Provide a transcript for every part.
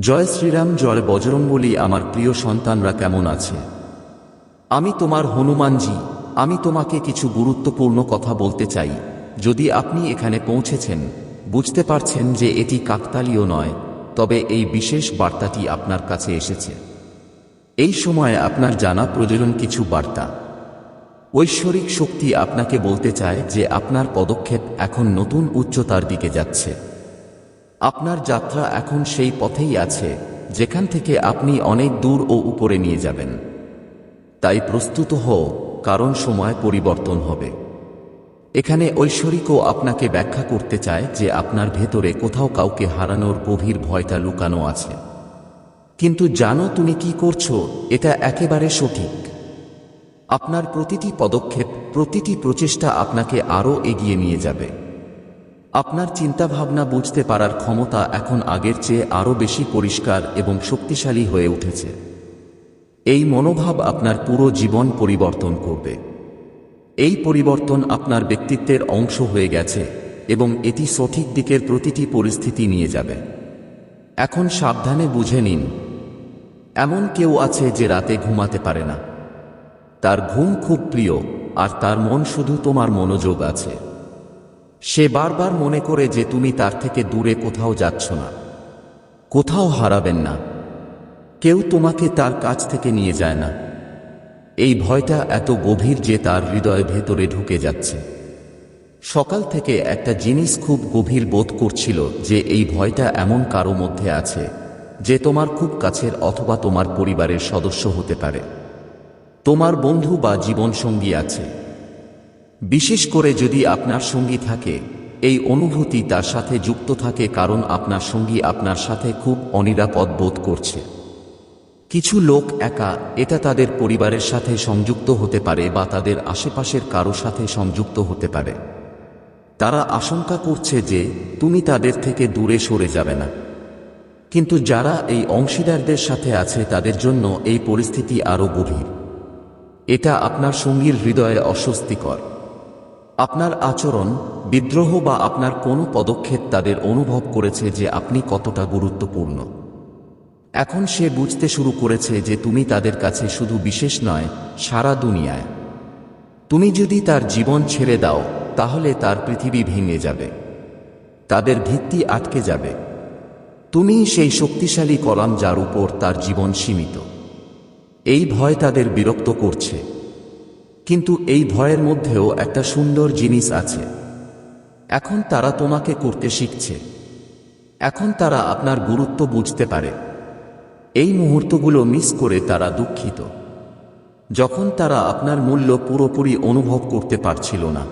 জয় শ্রীরাম, জয় বজরঙ্গলী আমার প্রিয় সন্তানরা কেমন আছে? আমি তোমার হনুমানজি, আমি তোমাকে কিছু গুরুত্বপূর্ণ কথা বলতে চাই। যদি আপনি এখানে পৌঁছেছেন, বুঝতে পারছেন যে এটি কাকতালীয় নয়, তবে এই বিশেষ বার্তাটি আপনার কাছে এসেছে। এই সময়ে আপনার জানা প্রয়োজন কিছু বার্তা। ঐশ্বরিক শক্তি আপনাকে বলতে চায় যে আপনার পদক্ষেপ এখন নতুন উচ্চতার দিকে যাচ্ছে। আপনার যাত্রা এখন সেই পথেই আছে, যেখান থেকে আপনি অনেক দূর ও উপরে নিয়ে যাবেন। তাই প্রস্তুত হও, কারণ সময় পরিবর্তন হবে। এখানে ঐশ্বরিকও আপনাকে ব্যাখ্যা করতে চায় যে আপনার ভেতরে কোথাও কাউকে হারানোর গভীর ভয়টা লুকানো আছে। কিন্তু জানো তুমি কি করছ, এটা একেবারে সঠিক। আপনার প্রতিটি পদক্ষেপ, প্রতিটি প্রচেষ্টা আপনাকে আরও এগিয়ে নিয়ে যাবে। আপনার চিন্তাভাবনা বুঝতে পারার ক্ষমতা এখন আগের চেয়ে আরও বেশি পরিষ্কার এবং শক্তিশালী হয়ে উঠেছে। এই মনোভাব আপনার পুরো জীবন পরিবর্তন করবে। এই পরিবর্তন আপনার ব্যক্তিত্বের অংশ হয়ে গেছে এবং এটি সঠিক দিকের প্রতিটি পরিস্থিতি নিয়ে যাবে। এখন সাবধানে বুঝে নিন, এমন কেউ আছে যে রাতে ঘুমাতে পারে না। তার ঘুম খুব প্রিয় আর তার মন শুধু তোমার মনোযোগ আছে। সে বারবার মনে করে যে তুমি তার থেকে দূরে কোথাও যাচ্ছ না। কোথাও হারাবেন না। কেউ তোমাকে তার কাছ থেকে নিয়ে যায় না। এই ভয়টা এত গভীর যে তার হৃদয় ভেতরে ঢুকে যাচ্ছে। সকাল থেকে একটা জিনিস খুব গভীর বোধ করছিল যে এই ভয়টা এমন কারও মধ্যে আছে, যে তোমার খুব কাছের অথবা তোমার পরিবারের সদস্য হতে পারে। তোমার বন্ধু বা জীবনসঙ্গী আছে। বিশেষ করে যদি আপনার সঙ্গী থাকে, এই অনুভূতি তার সাথে যুক্ত থাকে কারণ আপনার সঙ্গী আপনার সাথে খুব অনিরাপদ বোধ করছে। কিছু লোক একা, এটা তাদের পরিবারের সাথে সংযুক্ত হতে পারে বা তাদের আশেপাশের কারও সাথে সংযুক্ত হতে পারে। তারা আশঙ্কা করছে যে, তুমি তাদের থেকে দূরে সরে যাবে না। কিন্তু যারা এই অংশীদারদের সাথে আছে, তাদের জন্য এই পরিস্থিতি আরও গভীর। এটা আপনার সঙ্গীর হৃদয়ে অস্বস্তিকর। আপনার আচরণ, বিদ্রোহ বা আপনার কোনো পদক্ষেপ তাদের অনুভব করেছে যে আপনি কতটা গুরুত্বপূর্ণ। এখন সে বুঝতে শুরু করেছে যে তুমি তাদের কাছে শুধু বিশেষ নয়, সারা দুনিয়ায়। তুমি যদি তার জীবন ছেড়ে দাও, তাহলে তার পৃথিবী ভেঙে যাবে। তাদের ভিত্তি আটকে যাবে। তুমি সেই শক্তিশালী কলাম যার উপর তার জীবন সীমিত। এই ভয় তাদের বিরক্ত করছে। কিন্তু এই ভয়ের মধ্যেও একটা সুন্দর জিনিস আছে। এখন তারা তোমাকে করতে শিখছে। এখন তারা আপনার গুরুত্ব বুঝতে পারে। এই মুহূর্তগুলো মিস করে তারা দুঃখিত। যখন তারা আপনার মূল্য পুরোপুরি অনুভব করতে পারছিল না।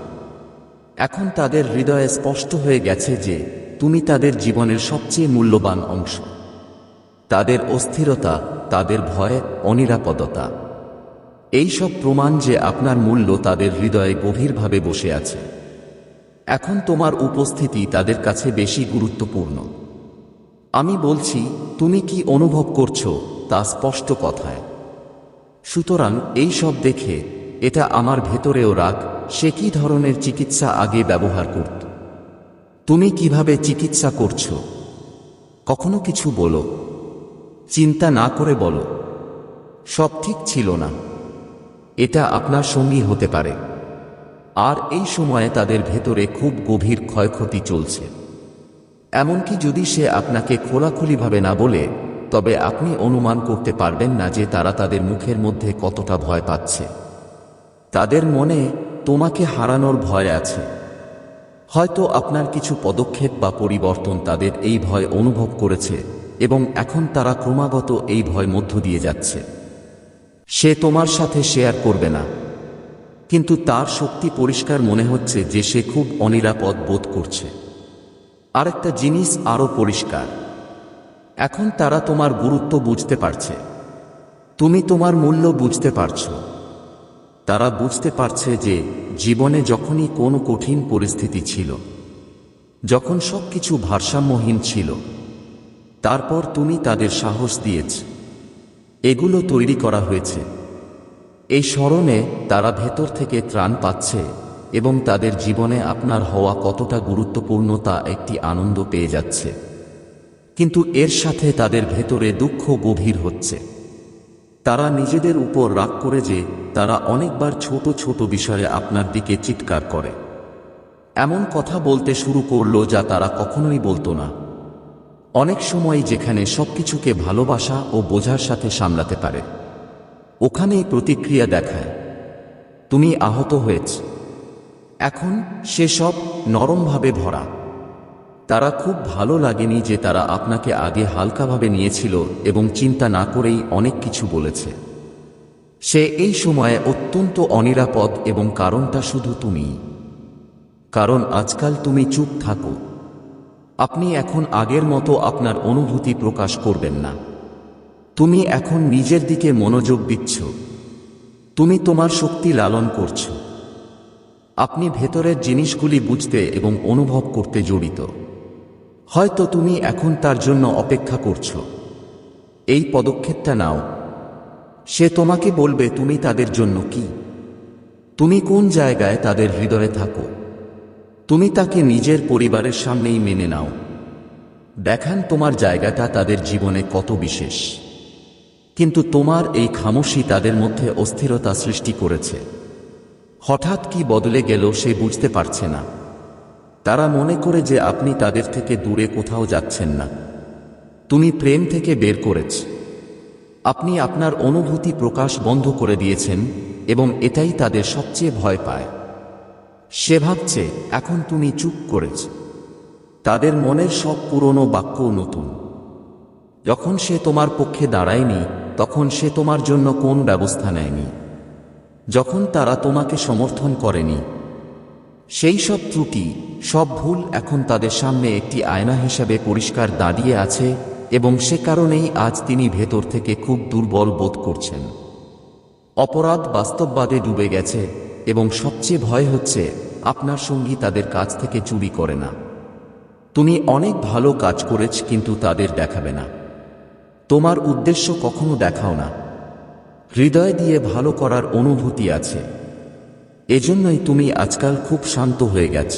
এখন তাদের হৃদয়ে স্পষ্ট হয়ে গেছে যে, তুমি তাদের জীবনের সবচেয়ে মূল্যবান অংশ। তাদের অস্থিরতা, তাদের ভয় অনিরাপদতা। এই সব প্রমাণ যে আপনার মূল্য তাদের হৃদয়ে গভীরভাবে বসে আছে। এখন তোমার উপস্থিতি তাদের কাছে বেশি গুরুত্বপূর্ণ। আমি বলছি, তুমি কি অনুভব করছ, তা স্পষ্ট কথায়। সুতরাং এই সব দেখে, এটা আমার ভেতরেও রাখ সে কি ধরনের চিকিৎসা আগে ব্যবহার করত। তুমি কীভাবে চিকিৎসা করছ? কখনো কিছু বলো। চিন্তা না করে বলো। সব ঠিক ছিল না। এটা আপনার সঙ্গী হতে পারে। আর এই সময়ে তাদের ভেতরে খুব গভীর ক্ষয়ক্ষতি চলছে। এমনকি যদি সে আপনাকে খোলাখুলিভাবে না বলে, তবে আপনি অনুমান করতে পারবেন না যে তারা তাদের মুখের মধ্যে কতটা ভয় পাচ্ছে। তাদের মনে তোমাকে হারানোর ভয় আছে। হয়তো আপনার কিছু পদক্ষেপ বা পরিবর্তন তাদের এই ভয় অনুভব করেছে, এবং এখন তারা ক্রমাগত এই ভয় মধ্য দিয়ে যাচ্ছে। সে তোমার সাথে শেয়ার করবে না। কিন্তু তার শক্তি পরিষ্কার মনে হচ্ছে যে সে খুব অনিরাপদ বোধ করছে। আরেকটা জিনিস আরও পরিষ্কার। এখন তারা তোমার গুরুত্ব বুঝতে পারছে। তুমি তোমার মূল্য বুঝতে পারছ। তারা বুঝতে পারছে যে জীবনে যখনই কোনো কঠিন পরিস্থিতি ছিল, যখন সবকিছু ভারসাম্যহীন ছিল, তারপর তুমি তাদের সাহস দিয়েছ। এগুলো তৈরি করা হয়েছে। এই স্মরণে তারা ভেতর থেকে ত্রাণ পাচ্ছে এবং তাদের জীবনে আপনার হওয়া কতটা গুরুত্বপূর্ণ তা একটি আনন্দ পেয়ে যাচ্ছে। কিন্তু এর সাথে তাদের ভেতরে দুঃখ গভীর হচ্ছে। তারা নিজেদের উপর রাগ করে যে তারা অনেকবার ছোট ছোট বিষয়ে আপনার দিকে চিৎকার করে। এমন কথা বলতে শুরু করল যা তারা কখনোই বলতো না। অনেক সময় যেখানে সবকিছুকে ভালোবাসা ও বোঝার সাথে সামলাতে পারে, ওখানেই প্রতিক্রিয়া দেখায়, তুমি আহত হয়েছ। এখন সেসব নরমভাবে ভরা। তারা খুব ভালো লাগেনি যে তারা আপনাকে আগে হালকাভাবে নিয়েছিল এবং চিন্তা না করেই অনেক কিছু বলেছে। সে এই সময়ে অত্যন্ত অনিরাপদ এবং কারণটা শুধু তুমি কারণ আজকাল তুমি চুপ থাকো। আপনি এখন আগের মতো আপনার অনুভূতি প্রকাশ করবেন না। তুমি এখন নিজের দিকে মনোযোগ দিচ্ছ। তুমি তোমার শক্তি লালন করছ। আপনি ভেতরের জিনিসগুলি বুঝতে এবং অনুভব করতে জড়িত। হয়তো তুমি এখন তার জন্য অপেক্ষা করছ। এই পদক্ষেপটা নাও। সে তোমাকে বলবে, তুমি তাদের জন্য কি? তুমি কোন জায়গায় তাদের হৃদয়ে থাকো? তুমি তাকে নিজের পরিবারের সামনেই মেনে নাও। দেখান তোমার জায়গাটা তাদের জীবনে কত বিশেষ। কিন্তু তোমার এই খামোশি তাদের মধ্যে অস্থিরতা সৃষ্টি করেছে। হঠাৎ কি বদলে গেল সে বুঝতে পারছে না। তারা মনে করে যে আপনি তাদের থেকে দূরে কোথাও যাচ্ছেন না। তুমি প্রেম থেকে বের করেছ। আপনি আপনার অনুভূতি প্রকাশ বন্ধ করে দিয়েছেন এবং এটাই তাদের সবচেয়ে ভয় পায়। সে ভাবছে, এখন তুমি চুপ করেছ। তাদের মনের সব পুরনো বাক্য নতুন। যখন সে তোমার পক্ষে দাঁড়ায়নি, তখন সে তোমার জন্য কোন ব্যবস্থা নেয়নি? যখন তারা তোমাকে সমর্থন করেনি, সেই সব ত্রুটি, সব ভুল এখন তাদের সামনে একটি আয়না হিসাবে পরিষ্কার দাঁড়িয়ে আছে এবং সে কারণেই আজ তিনি ভেতর থেকে খুব দুর্বল বোধ করছেন। অপরাধ বাস্তববাদে ডুবে গেছে। এবং সবচেয়ে ভয় হচ্ছে, আপনার সঙ্গী তাদের কাছ থেকে চুরি করে না। তুমি অনেক ভালো কাজ করেছ, কিন্তু তাদের দেখাবে না। তোমার উদ্দেশ্য কখনো দেখাও না। হৃদয় দিয়ে ভালো করার অনুভূতি আছে। এজন্যই তুমি আজকাল খুব শান্ত হয়ে গেছ।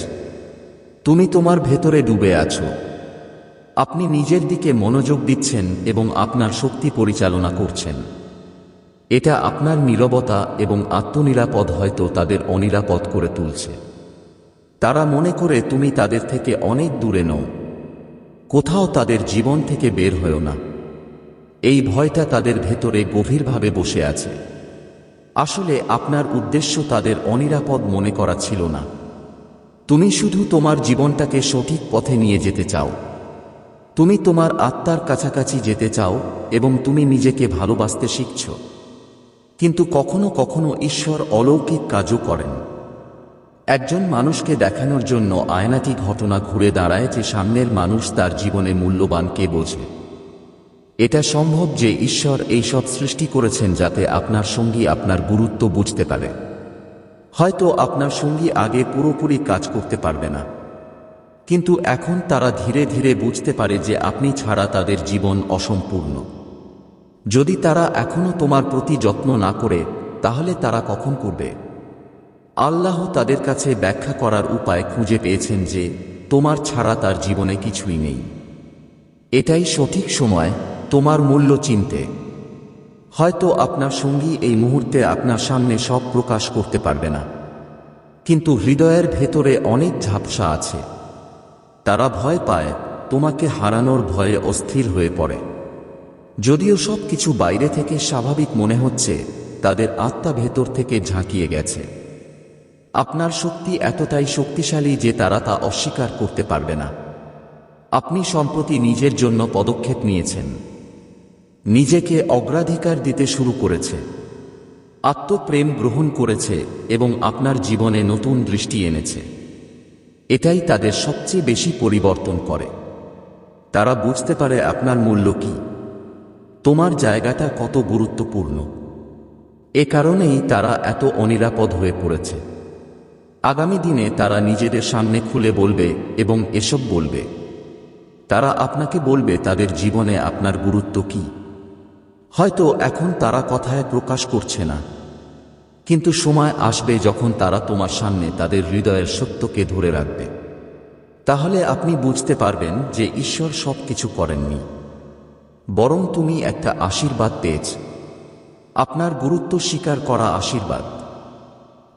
তুমি তোমার ভেতরে ডুবে আছো। আপনি নিজের দিকে মনোযোগ দিচ্ছেন এবং আপনার শক্তি পরিচালনা করছেন। এটা আপনার নীরবতা এবং আত্মনিরাপদ হয়তো তাদের অনিরাপদ করে তুলছে। তারা মনে করে তুমি তাদের থেকে অনেক দূরে নও। কোথাও তাদের জীবন থেকে বের হয়েও না। এই ভয়টা তাদের ভেতরে গভীরভাবে বসে আছে। আসলে আপনার উদ্দেশ্য তাদের অনিরাপদ মনে করা ছিল না। তুমি শুধু তোমার জীবনটাকে সঠিক পথে নিয়ে যেতে চাও। তুমি তোমার আত্মার কাছাকাছি যেতে চাও এবং তুমি নিজেকে ভালোবাসতে শিখছ। কিন্তু কখনো কখনো ঈশ্বর অলৌকিক কাজও করেন। একজন মানুষকে দেখানোর জন্য আয়নাটি ঘটনা ঘুরে দাঁড়ায় যে সামনের মানুষ তার জীবনে মূল্যবান কে বোঝে। এটা সম্ভব যে ঈশ্বর এইসব সৃষ্টি করেছেন যাতে আপনার সঙ্গী আপনার গুরুত্ব বুঝতে পারে। হয়তো আপনার সঙ্গী আগে পুরোপুরি কাজ করতে পারবে না। কিন্তু এখন তারা ধীরে ধীরে বুঝতে পারে যে আপনি ছাড়া তাদের জীবন অসম্পূর্ণ। যদি তারা এখনও তোমার প্রতি যত্ন না করে, তাহলে তারা কখন করবে? আল্লাহ তাদের কাছে ব্যাখ্যা করার উপায় খুঁজে পেয়েছেন যে, তোমার ছাড়া তার জীবনে কিছুই নেই। এটাই সঠিক সময়, তোমার মূল্য চিনতে। হয়তো আপনার সঙ্গী এই মুহূর্তে আপনার সামনে সব প্রকাশ করতে পারবে না। কিন্তু হৃদয়ের ভেতরে অনেক ঝাপসা আছে। তারা ভয় পায়, তোমাকে হারানোর ভয়ে অস্থির হয়ে পড়ে। যদিও সব কিছু বাইরে থেকে স্বাভাবিক মনে হচ্ছে, তাদের আত্মা ভেতর থেকে ঝাঁকিয়ে গেছে। আপনার শক্তি এতটাই শক্তিশালী যে তারা তা অস্বীকার করতে পারবে না। আপনি সম্প্রতি নিজের জন্য পদক্ষেপ নিয়েছেন। নিজেকে অগ্রাধিকার দিতে শুরু করেছে। আত্মপ্রেম গ্রহণ করেছে এবং আপনার জীবনে নতুন দৃষ্টি এনেছে। এটাই তাদের সবচেয়ে বেশি পরিবর্তন করে। তারা বুঝতে পারে আপনার মূল্য কি। তোমার জায়গাটা কত গুরুত্বপূর্ণ। এ কারণেই তারা এত অনিরাপদ হয়ে পড়েছে। আগামী দিনে তারা নিজেদের সামনে খুলে বলবে এবং এসব বলবে। তারা আপনাকে বলবে তাদের জীবনে আপনার গুরুত্ব কি। হয়তো এখন তারা কথায় প্রকাশ করছে না। কিন্তু সময় আসবে যখন তারা তোমার সামনে তাদের হৃদয়ের সত্যকে ধরে রাখবে। তাহলে আপনি বুঝতে পারবেন যে ঈশ্বর সব কিছু করেননি। বরং তুমি একটা আশীর্বাদ পেয়েছ। আপনার গুরুত্ব স্বীকার করা আশীর্বাদ।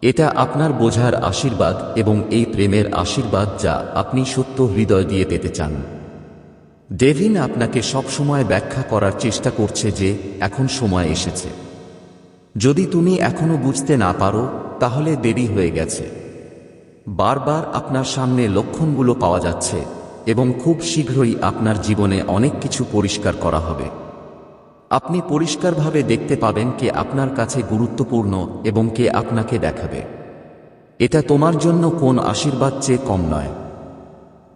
এটা আপনার বোঝার আশীর্বাদ এবং এই প্রেমের আশীর্বাদ যা আপনি সত্য হৃদয় দিয়ে পেতে চান। ডেভিন আপনাকে সবসময় ব্যাখ্যা করার চেষ্টা করছে যে এখন সময় এসেছে। যদি তুমি এখনও বুঝতে না পারো, তাহলে দেরি হয়ে গেছে। বারবার আপনার সামনে লক্ষণগুলো পাওয়া যাচ্ছে। এবং খুব শীঘ্রই আপনার জীবনে অনেক কিছু পরিষ্কার করা হবে। আপনি পরিষ্কারভাবে দেখতে পাবেন কে আপনার কাছে গুরুত্বপূর্ণ এবং কে আপনাকে দেখাবে। এটা তোমার জন্য কোন আশীর্বাদ চেয়ে কম নয়।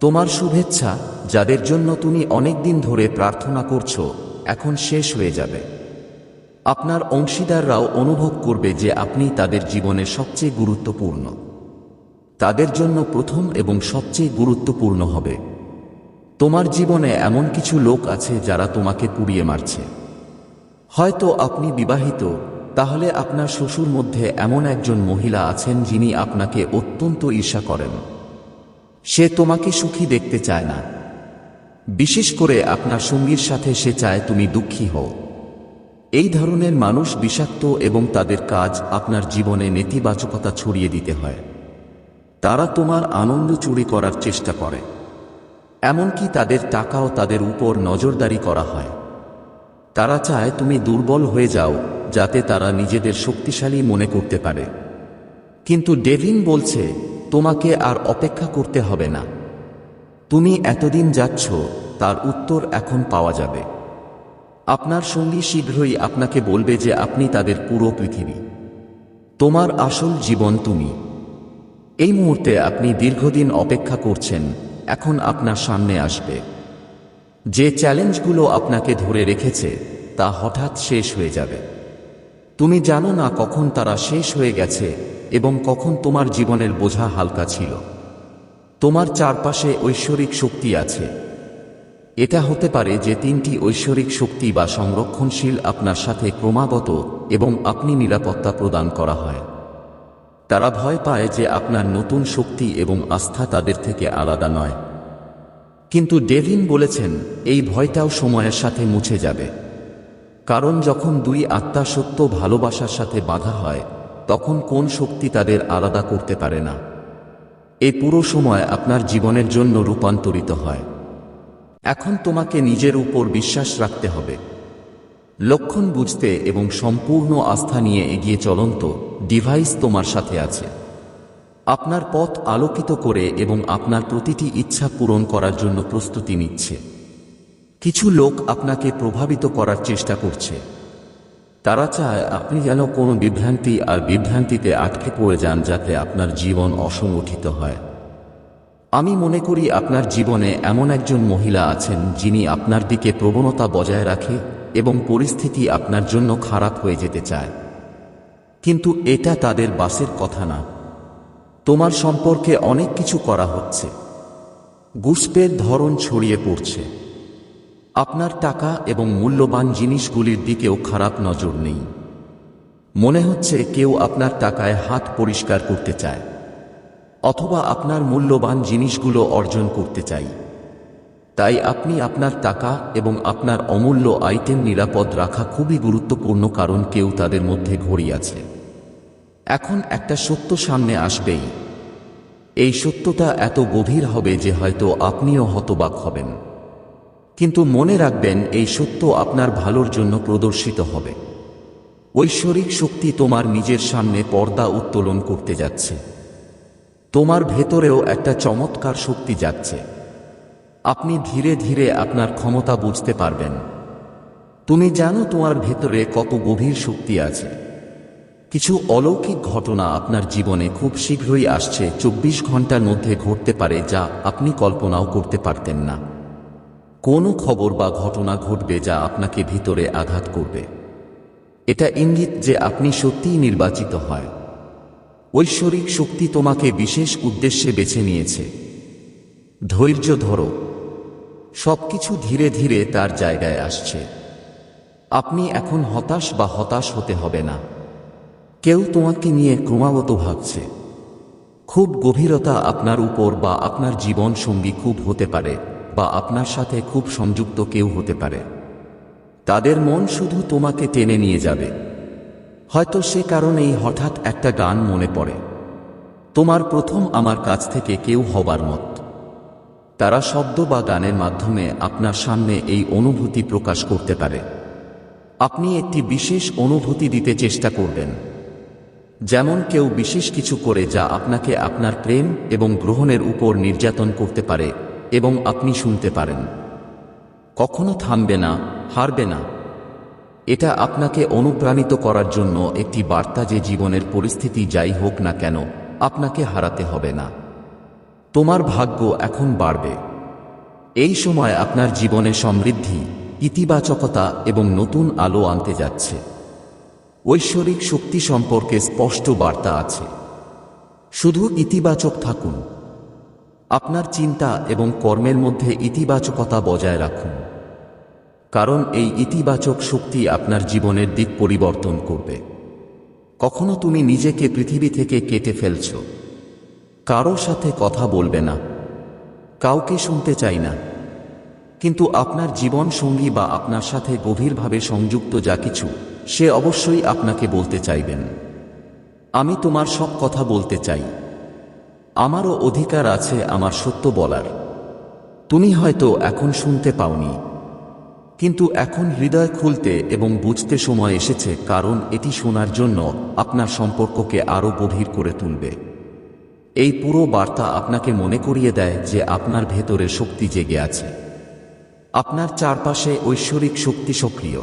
তোমার শুভেচ্ছা, যাদের জন্য তুমি অনেক দিন ধরে প্রার্থনা করছ, এখন শেষ হয়ে যাবে। আপনার অংশীদাররাও অনুভব করবে যে আপনি তাদের জীবনে সবচেয়ে গুরুত্বপূর্ণ। তাদের জন্য প্রথম এবং সবচেয়ে গুরুত্বপূর্ণ হবে। তোমার জীবনে এমন কিছু লোক আছে যারা তোমাকে পুড়িয়ে মারছে। হয়তো আপনি বিবাহিত, তাহলে আপনার শ্বশুর মধ্যে এমন একজন মহিলা আছেন যিনি আপনাকে অত্যন্ত ঈর্ষা করেন। সে তোমাকে সুখী দেখতে চায় না। বিশেষ করে আপনার সঙ্গীর সাথে সে চায় তুমি দুঃখী হও। এই ধরনের মানুষ বিষাক্ত এবং তাদের কাজ আপনার জীবনে নেতিবাচকতা ছড়িয়ে দিতে হয়। তারা তোমার আনন্দ চুরি করার চেষ্টা করে। এমনকি তাদের টাকাও তাদের উপর নজরদারি করা হয়। তারা চায় তুমি দুর্বল হয়ে যাও, যাতে তারা নিজেদের শক্তিশালী মনে করতে পারে। কিন্তু ডেভিন বলছে, তোমাকে আর অপেক্ষা করতে হবে না। তুমি এতদিন যাচ্ছ, তার উত্তর এখন পাওয়া যাবে। আপনার সঙ্গী শীঘ্রই আপনাকে বলবে যে আপনি তাদের পুরো পৃথিবী। তোমার আসল জীবন তুমি। এই মুহূর্তে আপনি দীর্ঘদিন অপেক্ষা করছেন এখন আপনার সামনে আসবে। যে চ্যালেঞ্জগুলো আপনাকে ধরে রেখেছে, তা হঠাৎ শেষ হয়ে যাবে। তুমি জানো না কখন তারা শেষ হয়ে গেছে এবং কখন তোমার জীবনের বোঝা হালকা ছিল। তোমার চারপাশে ঐশ্বরিক শক্তি আছে। এটা হতে পারে যে তিনটি ঐশ্বরিক শক্তি বা সংরক্ষণশীল আপনার সাথে ক্রমাগত এবং আপনি নিরাপত্তা প্রদান করা হয়। তারা ভয় পায় যে আপনার নতুন শক্তি এবং আস্থা তাদের থেকে আলাদা নয়। কিন্তু ডেভিন বলেছেন, এই ভয়টাও সময়ের সাথে মুছে যাবে। কারণ যখন দুই আত্মা সত্য ভালোবাসার সাথে বাধা হয়, তখন কোন শক্তি তাদের আলাদা করতে পারে না। এই পুরো সময় আপনার জীবনের জন্য রূপান্তরিত হয়। এখন তোমাকে নিজের উপর বিশ্বাস রাখতে হবে। লক্ষণ বুঝতে এবং সম্পূর্ণ আস্থা নিয়ে এগিয়ে চলন্ত ডিভাইস তোমার সাথে আছে। আপনার পথ আলোকিত করে এবং আপনার প্রতিটি ইচ্ছা পূরণ করার জন্য প্রস্তুতি নিচ্ছে। কিছু লোক আপনাকে প্রভাবিত করার চেষ্টা করছে। তারা চায় আপনি যেন কোনো বিভ্রান্তি আর বিভ্রান্তিতে আটকে পড়ে যান যাতে আপনার জীবন অসংগঠিত হয়। আমি মনে করি আপনার জীবনে এমন একজন মহিলা আছেন যিনি আপনার দিকে প্রবণতা বজায় রাখে এবং পরিস্থিতি আপনার জন্য খারাপ হয়ে যেতে চায়। কিন্তু এটা তাদের বাসের কথা না। তোমার সম্পর্কে অনেক কিছু করা হচ্ছে। গুসপের ধরন ছড়িয়ে পড়ছে। আপনার টাকা এবং মূল্যবান জিনিসগুলির দিকেও খারাপ নজর নেই। মনে হচ্ছে কেউ আপনার টাকায় হাত পরিষ্কার করতে চায়, অথবা আপনার মূল্যবান জিনিসগুলো অর্জন করতে চাই। তাই আপনি আপনার টাকা এবং আপনার অমূল্য আইটেম নিরাপদ রাখা খুবই গুরুত্বপূর্ণ কারণ কেউ তাদের মধ্যে ঘড়ি আছে এখন একটা সত্য সামনে আসবেই। এই সত্যটা এত গভীর হবে যে হয়তো আপনিও হতবাক হবেন। কিন্তু মনে রাখবেন, এই সত্য আপনার ভালোর জন্য প্রদর্শিত হবে। ঐশ্বরিক শক্তি তোমার নিজের সামনে পর্দা উত্তোলন করতে যাচ্ছে। তোমার ভেতরেও একটা চমৎকার শক্তি যাচ্ছে। আপনি ধীরে ধীরে আপনার ক্ষমতা বুঝতে পারবেন। তুমি জানো তোমার ভেতরে কত গভীর শক্তি আছে। কিছু অলৌকিক ঘটনা আপনার জীবনে খুব শীঘ্রই আসছে, চব্বিশ ঘণ্টার মধ্যে ঘটতে পারে যা আপনি কল্পনাও করতে পারতেন না। কোনো খবর বা ঘটনা ঘটবে যা আপনাকে ভিতরে আঘাত করবে। এটা ইঙ্গিত যে আপনি সত্যিই নির্বাচিত হয়। ঐশ্বরিক শক্তি তোমাকে বিশেষ উদ্দেশ্যে বেছে নিয়েছে। ধৈর্য ধরো। সবকিছু ধীরে ধীরে তার জায়গায় আসছে। আপনি এখন হতাশ বা হতাশ হতে হবে না। কেউ তোমাকে নিয়ে ক্রমাগত ভাবছে। খুব গভীরতা আপনার উপর বা আপনার জীবন সঙ্গী খুব হতে পারে বা আপনার সাথে খুব সংযুক্ত কেউ হতে পারে। তাদের মন শুধু তোমাকে টেনে নিয়ে যাবে। হয়তো সে কারণেই হঠাৎ একটা গান মনে পড়ে। তোমার প্রথম আমার কাছ থেকে কেউ হবার মত। তারা শব্দ বা গানের মাধ্যমে আপনার সামনে এই অনুভূতি প্রকাশ করতে পারে। আপনি একটি বিশেষ অনুভূতি দিতে চেষ্টা করবেন। যেমন কেউ বিশেষ কিছু করে যা আপনাকে আপনার প্রেম এবং গ্রহণের উপর নির্যাতন করতে পারে এবং আপনি শুনতে পারেন। কখনো থামবে না, হারবে না। এটা আপনাকে অনুপ্রাণিত করার জন্য একটি বার্তা যে জীবনের পরিস্থিতি যাই হোক না কেন, আপনাকে হারাতে হবে না। তোমার ভাগ্য এখন বাড়বে। এই সময় আপনার জীবনে সমৃদ্ধি, ইতিবাচকতা এবং নতুন আলো আনতে যাচ্ছে। ঐশ্বরিক শক্তি সম্পর্কে স্পষ্ট বার্তা আছে। শুধু ইতিবাচক থাকুন। আপনার চিন্তা এবং কর্মের মধ্যে ইতিবাচকতা বজায় রাখুন। কারণ এই ইতিবাচক শক্তি আপনার জীবনের দিক পরিবর্তন করবে। কখনো তুমি নিজেকে পৃথিবী থেকে কেটে ফেলছ। কারও সাথে কথা বলবে না। কাউকে শুনতে চাই না। কিন্তু আপনার জীবন সঙ্গী বা আপনার সাথে গভীরভাবে সংযুক্ত যা কিছু, সে অবশ্যই আপনাকে বলতে চাইবেন। আমি তোমার সব কথা বলতে চাই। আমারও অধিকার আছে আমার সত্য বলার। তুমি হয়তো এখন শুনতে পাওনি। কিন্তু এখন হৃদয় খুলতে এবং বুঝতে সময় এসেছে, কারণ এটি শোনার জন্য আপনার সম্পর্ককে আরও গভীর করে তুলবে। এই পুরো বার্তা আপনাকে মনে করিয়ে দেয় যে আপনার ভেতরে শক্তি জেগে আছে। আপনার চারপাশে ঐশ্বরিক শক্তি সক্রিয়।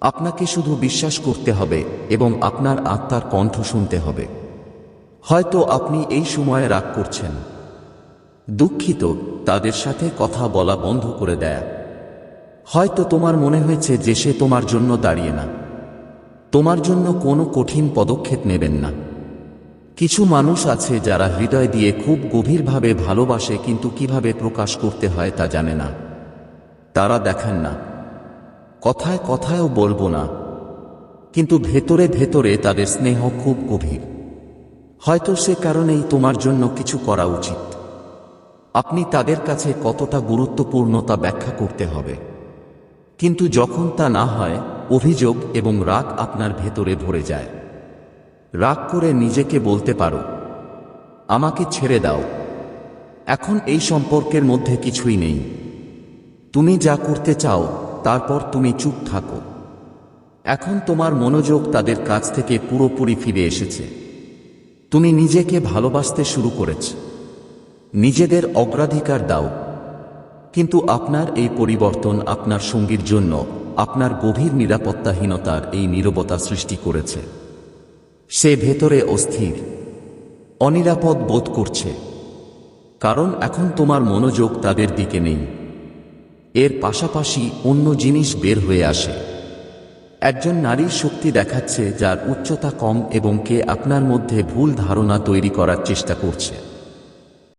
আপনাকে শুধু বিশ্বাস করতে হবে এবং আপনার আত্মার কণ্ঠ শুনতে হবে। হয়তো আপনি এই সময়ে রাগ করছেন। দুঃখিত, তাদের সাথে কথা বলা বন্ধ করে দেয়া। হয়তো তোমার মনে হয়েছে যে সে তোমার জন্য দাঁড়িয়ে না। তোমার জন্য কোনো কঠিন পদক্ষেপ নেবেন না। কিছু মানুষ আছে যারা হৃদয় দিয়ে খুব গভীরভাবে ভালোবাসে কিন্তু কীভাবে প্রকাশ করতে হয় তা জানে না। তারা দেখেন না। কথায় কথায়ও বলব না। কিন্তু ভেতরে ভেতরে তাদের স্নেহ খুব গভীর। হয়তো সে কারণেই তোমার জন্য কিছু করা উচিত। আপনি তাদের কাছে কতটা গুরুত্বপূর্ণ তা ব্যাখ্যা করতে হবে। কিন্তু যখন তা না হয়, অভিযোগ এবং রাগ আপনার ভেতরে ভরে যায়। রাগ করে নিজেকে বলতে পারো। আমাকে ছেড়ে দাও। এখন এই সম্পর্কের মধ্যে কিছুই নেই। তুমি যা করতে চাও, তারপর তুমি চুপ থাকো। এখন তোমার মনোযোগ তাদের কাছ থেকে পুরোপুরি ফিরে এসেছে। তুমি নিজেকে ভালোবাসতে শুরু করেছ। নিজেদের অগ্রাধিকার দাও। কিন্তু আপনার এই পরিবর্তন আপনার সঙ্গীর জন্য আপনার গভীর নিরাপত্তাহীনতার এই নীরবতা সৃষ্টি করেছে। সে ভেতরে অস্থির, অনিরাপদ বোধ করছে, কারণ এখন তোমার মনোযোগ তাদের দিকে নেই। এর পাশাপাশি অন্য জিনিস বের হয়ে আসে। একজন নারীর শক্তি দেখাচ্ছে যার উচ্চতা কম এবং কে আপনার মধ্যে ভুল ধারণা তৈরি করার চেষ্টা করছে।